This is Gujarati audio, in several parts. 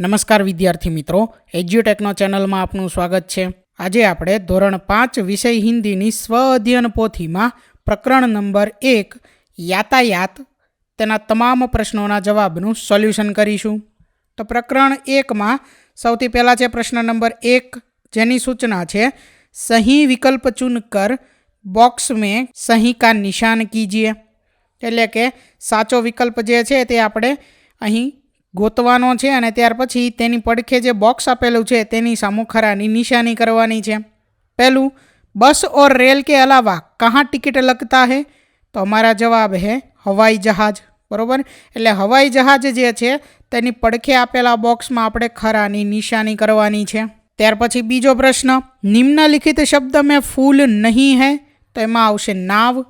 નમસ્કાર વિદ્યાર્થી મિત્રો, એજ્યુટેકનો ચેનલમાં આપનું સ્વાગત છે. આજે આપણે ધોરણ પાંચ વિષય હિન્દીની સ્વ અધ્યયન પોથીમાં પ્રકરણ નંબર એક, યાતાયાત, તેના તમામ પ્રશ્નોના જવાબનું સોલ્યુશન કરીશું. તો પ્રકરણ એકમાં સૌથી પહેલાં છે પ્રશ્ન નંબર એક, જેની સૂચના છે, સહી વિકલ્પ ચૂન કર, બોક્સ મેં સહી કા નિશાન કીજીએ. એટલે કે સાચો વિકલ્પ જે છે તે આપણે અહીં ગોતવાનો છે અને ત્યાર પછી તેની પડખે જે બોક્સ આપેલું છે તેની સામુ ખરાની નિશાની કરવાની છે. પહેલું, બસ ઓર રેલ કે અલાવા, કહાં ટિકિટ લગતા હે? તો અમારા જવાબ હે, હવાઈ જહાજ. બરાબર? એટલે હવાઈ જહાજ જે છે, તેની પડખે આપેલા બોક્સમાં આપણે ખરાની નિશાની કરવાની છે. ત્યાર પછી બીજો પ્રશ્ન, નિમ્નલિખિત શબ્દ મેં ફૂલ નહીં હે? તો એમાં આવશે નાવ.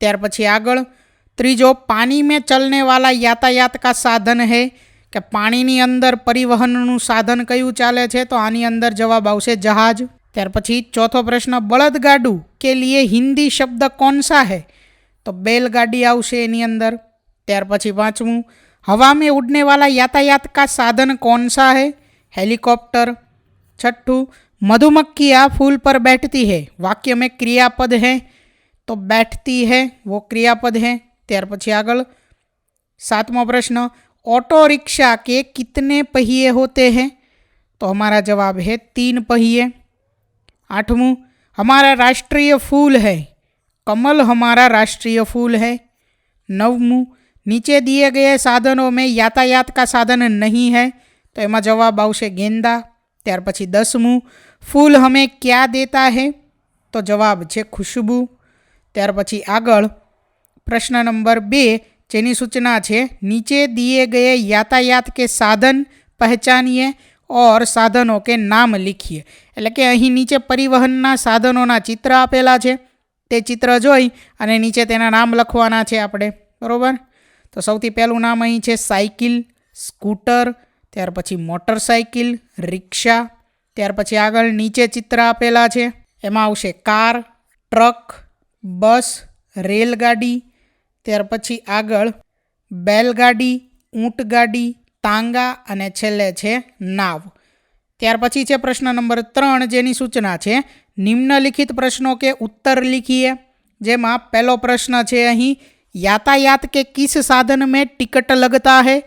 ત્યાર પછી આગળ, ત્રીજો, પાણી મેં ચલને વાલા યાતાયાત કા સાધન હે? કે પાણીની અંદર પરિવહનનું સાધન કયું ચાલે છે તો આની અંદર જવાબ આવશે જહાજ ત્યાર પછી ચોથો પ્રશ્ન બળદગાડું કે લીએ હિન્દી શબ્દ કોણ સા હૈ તો બેલગાડી આવશે એની અંદર ત્યાર પછી પાંચમું હવા મેં ઉડને વાલા યાતાયાત કા સાધન કોણ સા હૈ हेलीकॉप्टर छठू मधुमक्खियाँ फूल पर बैठती है वाक्य में क्रियापद है तो बैठती है वो क्रियापद है ત્યાર પછી આગળ सातवां प्रश्न ऑटो रिक्शा के कितने पहिए होते हैं तो हमारा जवाब है तीन पहिए आठवां हमारा राष्ट्रीय फूल है कमल हमारा राष्ट्रीय फूल है नवमूँ नीचे दिए गए साधनों में यातायात का साधन नहीं है तो એમાં જવાબ આવશે ગેંદા ત્યાર પછી દસમું ફૂલ હમે ક્યાં દેતા હે તો જવાબ છે ખુશ્બુ ત્યાર પછી આગળ પ્રશ્ન નંબર બે જેની સૂચના છે, નીચે દિએ ગયે યાતાયાત કે સાધન પહેચાનીએ ઓર સાધનો કે નામ લીખીએ. એટલે કે અહીં નીચે પરિવહનના સાધનોના ચિત્ર આપેલા છે. તે ચિત્ર જોઈ અને નીચે તેના નામ લખવાના છે આપણે. બરાબર? તો સૌથી પહેલું નામ અહીં છે સાયકલ, સ્કૂટર, ત્યાર પછી મોટરસાઇકલ રિક્ષા, ત્યાર પછી આગળ નીચે ચિત્ર આપેલા છે. એમાં આવશે કાર, ટ્રક, બસ, રેલગાડી त्यार पी आग बैलगाड़ी ऊँटगाड़ी तांगा अने छेले छे नाव त्यार पी प्रश्न नंबर तरण जेनी सूचना है निम्नलिखित प्रश्नों के उत्तर लिखिए जेमा पेलो प्रश्न है अं यातायात के किस साधन में टिकट लगता है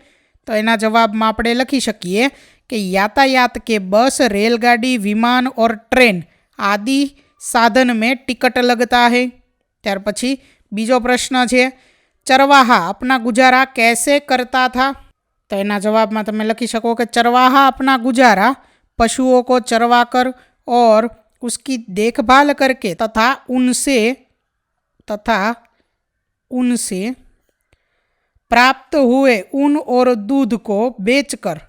तो यहाँ जवाब में आप लखी सकी कि यातायात के बस रेलगाड़ी विमान और ट्रेन आदि साधन में टिकट लगता है त्यार पी बीजो प्रश्न है चरवाहा अपना गुजारा कैसे करता था तो यहाँ जवाब में तब लखी सको कि चरवाहा अपना गुजारा पशुओं को चरवा कर और उसकी देखभाल करके तथा उनसे तथा उनसे प्राप्त हुए ऊन और दूध को बेचकर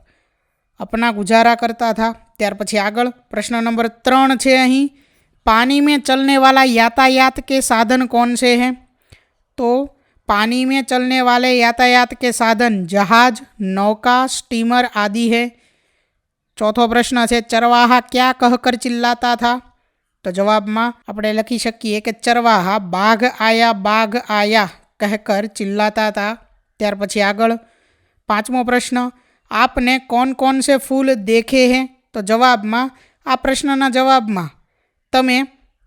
अपना गुजारा करता था त्यार पी आग प्रश्न नंबर त्रण है अं पानी में चलने वाला यातायात के साधन कौन से हैं तो पानी में चलने वाले यातायात के साधन जहाज नौका स्टीमर आदि है ચોથો પ્રશ્ન છે ચરવાહા ક્યાં કહકર ચિલ્લાતા થા તો જવાબમાં આપણે લખી શકીએ કે ચરવાહા બાઘ આયા બાઘ આયા કહેકર ચિલ્લાતા હતા ત્યાર પછી આગળ પાંચમો પ્રશ્ન આપને કોણ કોણ સે ફૂલ દેખે હે તો જવાબમાં આ પ્રશ્નના જવાબમાં તમે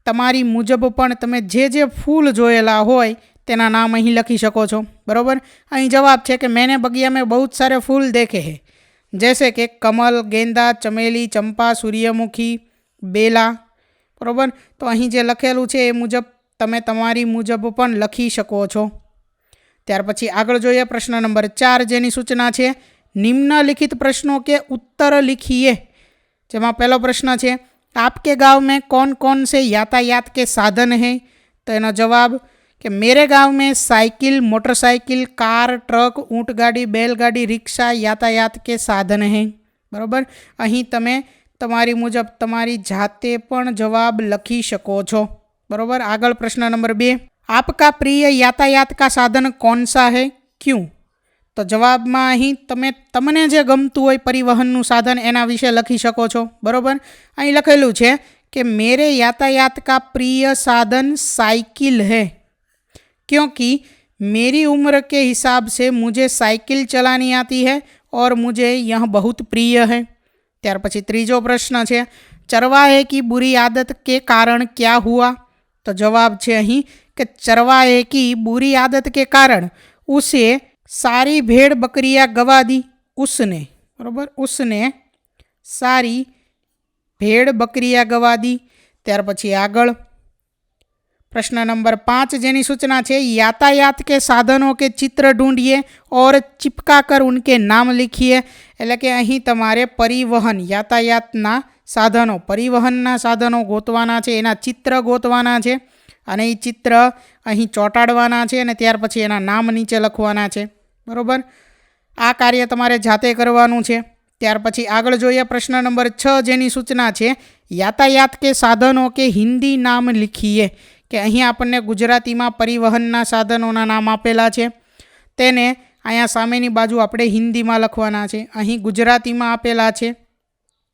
તમારી મુજબ પણ તમે જે જે ફૂલ જોયેલા હોય તેના નામ અહીં લખી શકો છો. બરાબર? અહીં જવાબ છે કે મેને બગીયા મેં બહુ જ સારે ફૂલ દેખે હે. જૈસે કે કમલ, ગેંદા, ચમેલી, ચંપા, સૂર્યમુખી, બેલા. બરાબર? તો અહીં જે લખેલું છે એ મુજબ તમે તમારી મુજબ પણ લખી શકો છો. ત્યાર પછી આગળ જોઈએ પ્રશ્ન નંબર ચાર જેની સૂચના છે, નિમ્નલિખિત પ્રશ્નો કે ઉત્તર લિખીએ? જેમાં પહેલો પ્રશ્ન છે, આપકે ગાંવ મેં કોણ કોણ સે યાતાયાત કે સાધન હૈ? તો એનો જવાબ કે मेरे गांव में साइकिल मोटरसाइकिल कार ट्रक ऊँटगाड़ी बैलगाड़ी रिक्शा यातायात के साधन हैं બરાબર અહીં તમે તમારી મુજબ તમારી જાતે પણ જવાબ લખી શકો છો બરાબર આગળ પ્રશ્ન નંબર બે આપકા પ્રિય યાતાયાત કા સાધન કોણ સા હૈ ક્યું તો જવાબમાં અહીં તમે તમને જે ગમતું હોય પરિવહનનું સાધન એના વિશે લખી શકો છો બરાબર અહીં લખેલું છે કે મેરે यातायात का प्रिय साधन साइकिल है क्योंकि मेरी उम्र के हिसाब से मुझे साइकिल चलानी आती है और मुझे यह बहुत प्रिय है ત્યાર પછી ત્રીજો પ્રશ્ન છે ચરવાહે કી બુરી આદત કે કારણ ક્યા હુઆ તો જવાબ છે અહીં કે ચરવાહે કી બુરી આદત કે કારણ ઉસે સારી ભેડ બકરિયા ગવા દી ઉસને બરોબર ઉસને સારી ભેડ બકરિયા ગવા દી ત્યાર પછી આગળ પ્રશ્ન નંબર પાંચ જેની સૂચના છે, યાતાયાત કે સાધનો કે ચિત્ર ઢૂંઢીએ ઓર ચિપકા કર ઉનકે નામ લીખીએ. એટલે કે અહીં તમારે પરિવહન, યાતાયાતના સાધનો, પરિવહનના સાધનો ગોતવાના છે, એના ચિત્ર ગોતવાના છે, અને એ ચિત્ર અહીં ચોંટાડવાના છે, અને ત્યાર પછી એના નામ નીચે લખવાના છે. બરાબર? આ કાર્ય તમારે જાતે કરવાનું છે. ત્યાર પછી આગળ જોઈએ પ્રશ્ન નંબર છ જેની સૂચના છે, યાતાયાત કે સાધનો કે હિન્દી નામ લીખીએ. કે અહીં આપણને ગુજરાતીમાં પરિવહનના સાધનોના નામ આપેલા છે. તેને અહીંયા સામેની બાજુ આપણે હિન્દીમાં લખવાના છે. અહીં ગુજરાતીમાં આપેલા છે.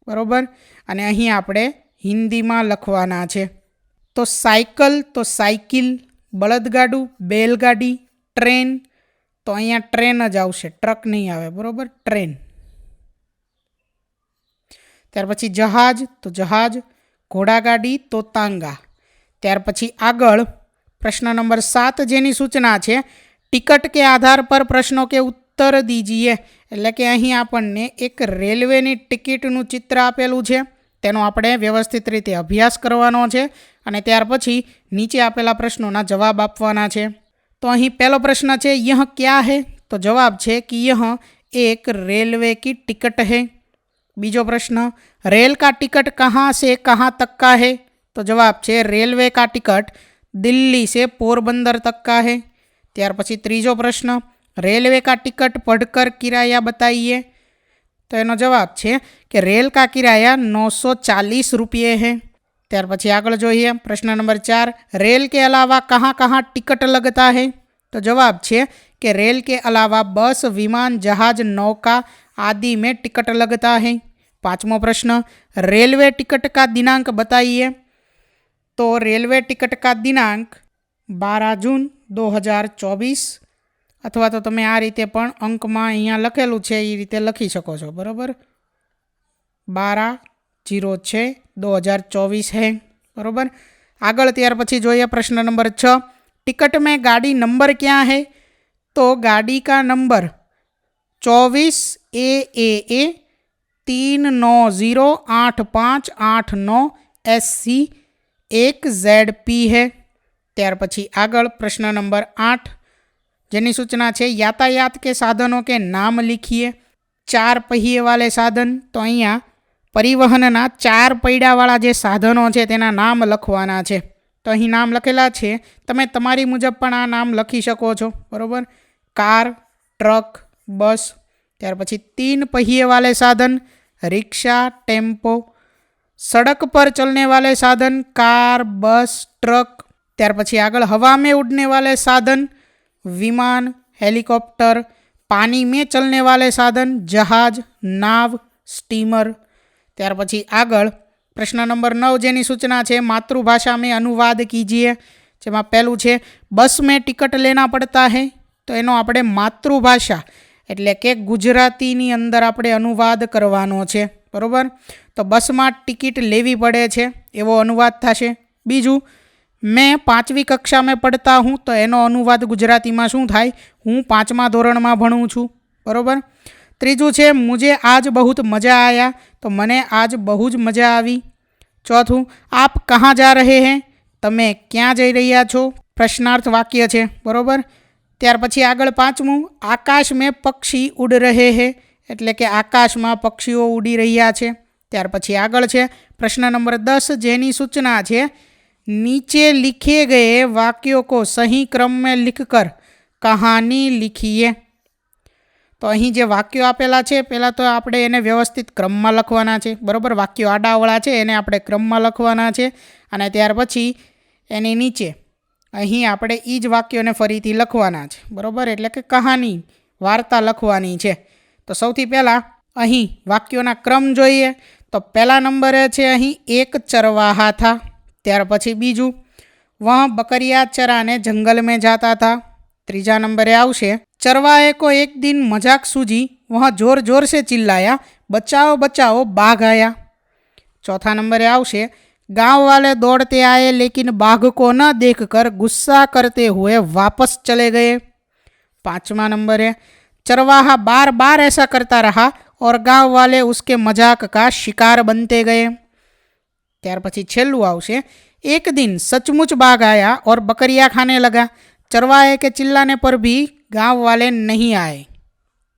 બરાબર? અને અહીં આપણે હિન્દીમાં લખવાના છે. તો સાયકલ તો સાયકલ, બળદગાડું, બેલગાડી, ટ્રેન, તો અહીંયા ટ્રેન જ આવશે. ટ્રક નહીં આવે. બરાબર? ટ્રેન. ત્યાર પછી જહાજ, તો જહાજ. ઘોડાગાડી, તો તાંગા. ત્યાર પછી આગળ પ્રશ્ન નંબર સાત જેની સૂચના છે, ટિકટ કે આધાર પર પ્રશ્નો કે ઉત્તર દીજીએ. એટલે કે અહીં આપણને એક રેલવેની ટિકિટનું ચિત્ર આપેલું છે, તેનો આપણે વ્યવસ્થિત રીતે અભ્યાસ કરવાનો છે અને ત્યાર પછી નીચે આપેલા પ્રશ્નોના જવાબ આપવાના છે. તો અહીં પહેલો પ્રશ્ન છે, યહ ક્યાં હે? તો જવાબ છે કે યહ એક રેલવે કી ટિકટ હે. બીજો પ્રશ્ન, રેલ કા ટિકટ કહાં સે કહાં તક કા હે? तो जवाब है रेलवे का टिकट दिल्ली से पोरबंदर तक का है। त्यार पी तीजो प्रश्न, रेलवे का टिकट पढ़कर किराया बताइए। तो यह जवाब है कि रेल का किराया नौ सौ चालीस रुपये है। त्यार पी आग जो है प्रश्न नंबर चार, रेल के अलावा कहाँ कहाँ टिकट लगता है? तो जवाब है कि रेल के अलावा बस, विमान, जहाज़, नौका आदि में टिकट लगता है। पांचवो प्रश्न, रेलवे टिकट का दिनांक बताइए। तो रेलवे टिकट का दिनांक બારા જૂન દો હજાર ચોવીસ અથવા તો તમે આ રીતે પણ અંકમાં અહીંયા લખેલું છે એ રીતે લખી શકો છો બરાબર બારા જીરો છે દો હજાર ચોવીસ હે બરાબર આગળ ત્યાર પછી જોઈએ પ્રશ્ન નંબર છ ટિકટ મેં ગાડી નંબર ક્યાં હે તો ગાડી કા નંબર ચોવીસ ए ए ए तीन नौ ज़ीरो आठ पाँच आठ नौ एस सी એક ઝેડ પી હે. ત્યાર પછી આગળ પ્રશ્ન નંબર આઠ. જેની સૂચના છે, યાતાયાત કે સાધનો કે નામ લીખીએ? ચાર પહીએવાળે સાધન. તો અહીંયા પરિવહનના ચાર પૈડાવાળા જે સાધનો છે, તેના નામ લખવાના છે. તો અહીં નામ લખેલા છે. તમે તમારી મુજબ પણ આ નામ લખી શકો છો. બરાબર? Car, truck, bus. ત્યાર પછી તીન પહીએવાળે સાધન. Rickshaw, tempo. सड़क पर चलने वाले साधन कार बस ट्रक ત્યાર પછી આગળ हवा में उड़ने वाले साधन विमान हेलीकॉप्टर पानी में चलने वाले साधन जहाज नाव स्टीमर ત્યાર પછી આગળ પ્રશ્ન નંબર નવ જેની સૂચના છે માતૃભાષા મેં અનુવાદ કીજીએ જેમાં પહેલું છે બસ મેં ટિકટ લેના પડતા હે તો એનો આપણે માતૃભાષા એટલે કે ગુજરાતીની અંદર આપણે અનુવાદ કરવાનો છે બરાબર તો બસમાં ટિકિટ લેવી પડે છે, એવો અનુવાદ થશે. બીજું, મેં પાંચમી કક્ષામાં પડતા હું, તો એનો અનુવાદ ગુજરાતીમાં શું થાય? હું પાંચમા ધોરણમાં ભણું છું. બરાબર? ત્રીજું છે, મુજે આજ બહુત મજા આયા, તો મને આજ બહુ જ મજા આવી. ચોથું, આપ કહાં જા રહે હે? તમે ક્યાં જઈ રહ્યા છો? પ્રશ્નાર્થ વાક્ય છે. બરાબર? ત્યાર પછી આગળ પાંચમું આકાશ મેં પક્ષી ઉડ રહે હે, એટલે કે આકાશમાં પક્ષીઓ ઉડી રહ્યા છે. ત્યાર પછી આગળ છે. પ્રશ્ન નંબર દસ, જેની સૂચના છે, નીચે લિખે ગયે વાક્યો કો સહી ક્રમ મેં કર, કહાની લિખીએ. તો અહીં જે વાક્યો આપેલા છે પહેલાં તો આપણે એને વ્યવસ્થિત ક્રમમાં લખવાના છે. બરાબર? વાક્યો આડાવળા છે, એને આપણે ક્રમમાં લખવાના છે. અને ત્યાર પછી એની નીચે અહીં આપણે એ જ વાક્યોને ફરીથી લખવાના છે. બરાબર? એટલે કે કહાની, વાર્તા લખવાની છે. તો સૌથી પહેલાં અહીં વાક્યોના ક્રમ જોઈએ. તો પહેલા નંબરે છે અહીં એક ચરવાહા થા ત્યાર પછી બીજું વહ બકરિયા ચરાને જંગલ મેં જાતા થા ત્રીજા નંબરે આવશે चरवाहे को एक दिन मजाक सूझी वहाँ जोर जोर से चिल्लाया बचाओ बचाओ बाघ आया चौथा नंबरे आवशे गांव वाले दौड़ते आए लेकिन बाघ को न देखकर गुस्सा करते हुए वापस चले गए पांचवा नंबर है चरवाहा बार बार ऐसा करता रहा और ગાંવ વાલે ઉસકે મજાક કા શિકાર બનતે ગયે ત્યાર પછી છેલ્લું આવશે એક દિન સચમુચ બાઘ આયા ઓર બકરિયા ખાને લગા ચરવાએ કે ચિલ્લાને પર ભી ગાંવ વાલે નહીં આએ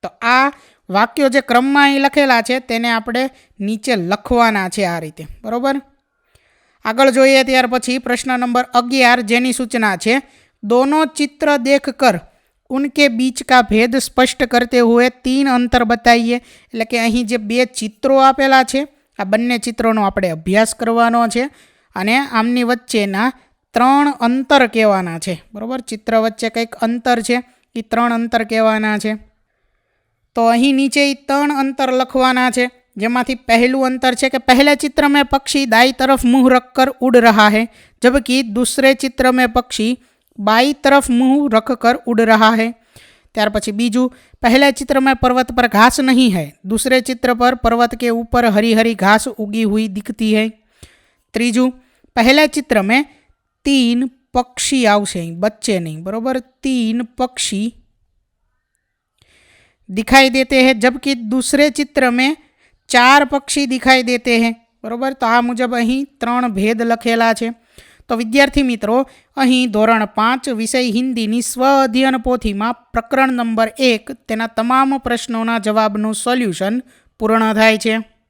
તો આ વાક્યો જે ક્રમમાં અહીં લખેલા છે તેને આપણે નીચે લખવાના છે આ રીતે બરાબર આગળ જોઈએ ત્યાર પછી પ્રશ્ન નંબર અગિયાર જેની સૂચના છે દોનો ચિત્ર દેખ કર उनके बीच का भेद स्पष्ट करते हुए तीन अंतर बताइए। एट के अँ जो बे चित्रों आपेला आ बने चित्रों अपने अभ्यास करने आमनी वच्चेना त्र अंतर कहवा है बराबर? चित्र वच्चे कंक अंतर है य त्रण अंतर कहवा है तो अं नीचे तरण अंतर लखवा है जेमा पहलू अंतर है कि पहले चित्र में पक्षी दाई तरफ़ मुँह रखकर उड़ रहा है, जबकि दूसरे चित्र में पक्षी बाई तरफ मुंह रखकर उड़ रहा है ત્યાર પછી બીજું पहले चित्र में पर्वत पर घास नहीं है दूसरे चित्र पर पर्वत के ऊपर हरी हरी घास उगी हुई दिखती है ત્રીજું पहले चित्र में तीन पक्षी આવશે અહીં બચ્ચે નહીં બરોબર तीन पक्षी दिखाई देते हैं जबकि दूसरे चित्र में ચાર પક્ષી દિખાઈ દેતે હે બરોબર તો આ મુજબ અહીં ત્રણ ભેદ લખેલા છે તો વિદ્યાર્થી મિત્રો, અહીં ધોરણ પાંચ વિષય હિન્દીની સ્વ અધ્યયન પોથીમાં પ્રકરણ નંબર એક તેના તમામ પ્રશ્નોના જવાબનું સોલ્યુશન પૂર્ણ થાય છે.